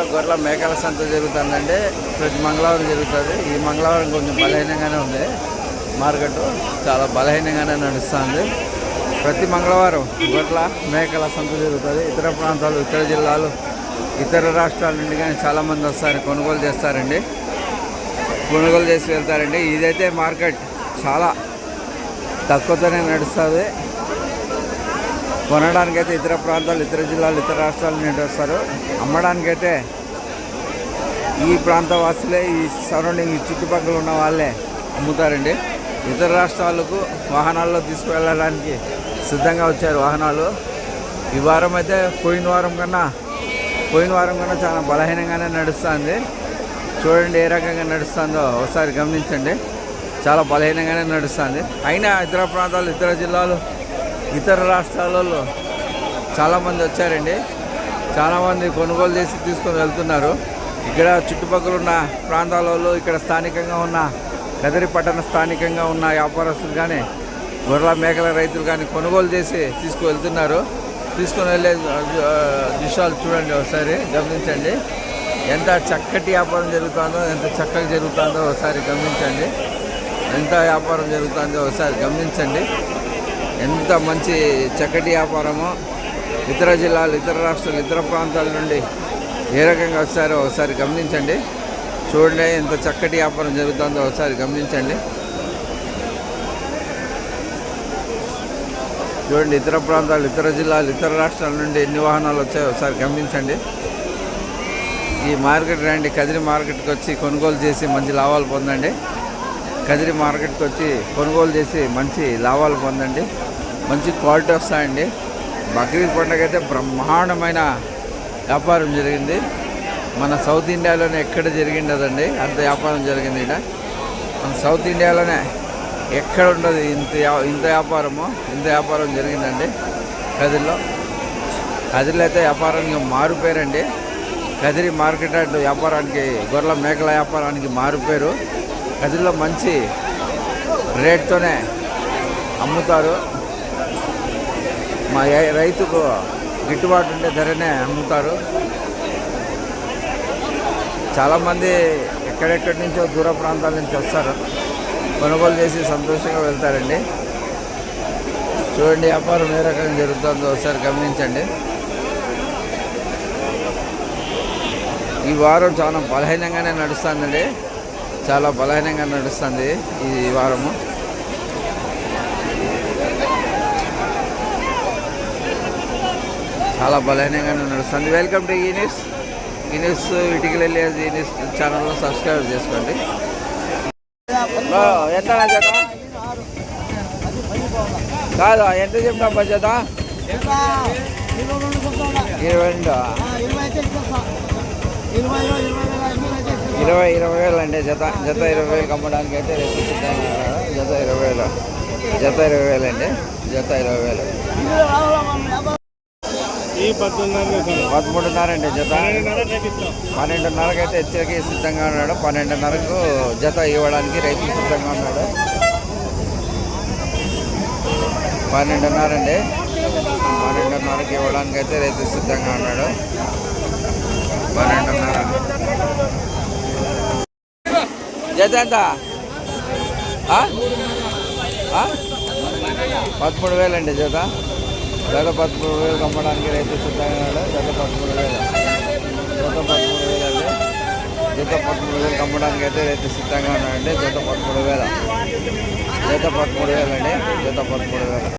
మార్కెట్లో గొర్రెల మేకల సంత జరుగుతుందండి. ప్రతి మంగళవారం జరుగుతుంది. ఈ మంగళవారం కొంచెం బలహీనంగానే ఉంది. మార్కెట్ చాలా బలహీనంగానే నడుస్తుంది. ప్రతి మంగళవారం గొర్రెల మేకల సంత జరుగుతుంది. ఇతర ప్రాంతాలు ఇతర జిల్లాలు ఇతర రాష్ట్రాల నుండి కానీ చాలామంది వస్తారు. కొనుగోలు చేస్తారండి. కొనుగోలు చేసి వెళ్తారండి. ఇదైతే మార్కెట్ చాలా తక్కువతోనే నడుస్తుంది. కొనడానికైతే ఇతర ప్రాంతాలు ఇతర జిల్లాలు ఇతర రాష్ట్రాల నుండి వస్తారు. అమ్మడానికైతే ఈ ప్రాంత వాసులే ఈ సరౌండింగ్ ఈ చుట్టుపక్కల ఉన్న వాళ్ళే అమ్ముతారండి. ఇతర రాష్ట్రాలకు వాహనాల్లో తీసుకువెళ్ళడానికి సిద్ధంగా వచ్చారు వాహనాలు. ఈ వారం అయితే పోయిన వారం కన్నా పోయిన వారం కన్నా చాలా బలహీనంగానే నడుస్తుంది. చూడండి ఏ రకంగా నడుస్తుందో ఒకసారి గమనించండి. చాలా బలహీనంగానే నడుస్తుంది. అయినా ఇతర ప్రాంతాలు ఇతర జిల్లాలు ఇతర రాష్ట్రాలలో చాలామంది వచ్చారండి. చాలామంది కొనుగోలు చేసి తీసుకొని వెళ్తున్నారు. ఇక్కడ చుట్టుపక్కల ఉన్న ప్రాంతాలలో ఇక్కడ స్థానికంగా ఉన్న కదిరి పట్టణ స్థానికంగా ఉన్న వ్యాపారస్తులు కానీ గొర్రెల మేకల రైతులు కానీ కొనుగోలు చేసి తీసుకువెళ్తున్నారు. తీసుకొని వెళ్ళే దృశ్యాలు చూడండి ఒకసారి గమనించండి. ఎంత చక్కటి వ్యాపారం జరుగుతుందో ఎంత చక్కగా జరుగుతుందో ఒకసారి గమనించండి. ఎంత వ్యాపారం జరుగుతుందో ఒకసారి గమనించండి. ఎంత మంచి చక్కటి వ్యాపారమో. ఇతర జిల్లాలు ఇతర రాష్ట్రాలు ఇతర ప్రాంతాల నుండి ఏ రకంగా వచ్చారో ఒకసారి గమనించండి. చూడండి ఎంత చక్కటి వ్యాపారం జరుగుతుందో ఒకసారి గమనించండి. చూడండి ఇతర ప్రాంతాలు ఇతర జిల్లాలు ఇతర రాష్ట్రాల నుండి ఎన్ని వాహనాలు వచ్చాయో ఒకసారి గమనించండి. ఈ మార్కెట్ రండి కదిరి మార్కెట్కి వచ్చి కొనుగోలు చేసి మంచి లాభాలు పొందండి. కదిరి మార్కెట్కి వచ్చి కొనుగోలు చేసి మంచి లాభాలు పొందండి. మంచి క్వాలిటీ వస్తాయండి. బక్రీద్ పండుగ అయితే బ్రహ్మాండమైన వ్యాపారం జరిగింది. మన సౌత్ ఇండియాలోనే ఎక్కడ జరిగిండదండి అంత వ్యాపారం జరిగింది ఇక్కడ మన సౌత్ ఇండియాలోనే ఎక్కడ ఉండదు ఇంత ఇంత వ్యాపారము ఇంత వ్యాపారం జరిగిందండి కదిరిలో. కదిరిలో అయితే వ్యాపారానికి మారిపోయారండి కదిరి మార్కెట్ యార్డ్ వ్యాపారానికి గొర్రెల మేకల వ్యాపారానికి మారిపోయారు కదిరిలో మంచి రేట్తోనే అమ్ముతారు. మా రైతుకు గిట్టుబాటు ఉండే ధరనే అమ్ముతారు. చాలామంది ఎక్కడెక్కడి నుంచో దూర ప్రాంతాల నుంచి వస్తారు. కొనుగోలు చేసి సంతోషంగా వెళ్తారండి. చూడండి వ్యాపారం ఏ రకంగా జరుగుతుందో ఒకసారి గమనించండి. ఈ వారం చాలా బలహీనంగానే నడుస్తుందండి. చాలా బలహీనంగా నడుస్తుంది ఈ వారము. చాలా బలహీనంగానే నడుస్తుంది వెల్కమ్ టు ఈ న్యూస్ ఈ న్యూస్ వెళ్ళి ఈ న్యూస్ ఛానల్లో సబ్స్క్రైబ్ చేసుకోండి. ఎంత నా జత కాదు ఎంత చెప్తా జత ఇరవై రెండు ఇరవై ఇరవై వేలు అండి జత జత ఇరవై వేలు అమ్మడానికి అయితే రేపు. జత ఇరవై వేలు. జత ఇరవై వేలు అండి జత ఇరవై వేలు. పదమూడున్నర అండి జత. పన్నెండున్నరకు అయితే హెచ్చరిక సిద్ధంగా ఉన్నాడు. పన్నెండున్నరకు జత ఇవ్వడానికి రైతు సిద్ధంగా ఉన్నాడు. పన్నెండున్నర అండి పన్నెండున్నరకి ఇవ్వడానికి అయితే రైతు సిద్ధంగా ఉన్నాడు. పన్నెండున్నర. జత ఎంత? పదమూడు వేలు అండి జత. జత పదమూడు వేలు కమ్మడానికి రైతు సిద్ధంగా ఉన్నాడు జత పదమూడు వేలు. జత పదమూడు వేలు అండి జత పదమూడు వేలు కమ్మడానికి అయితే రైతు సిద్ధంగా ఉన్నాడండి. జత పదమూడు వేల. జత పదమూడు వేలు అండి జత పదమూడు వేలు.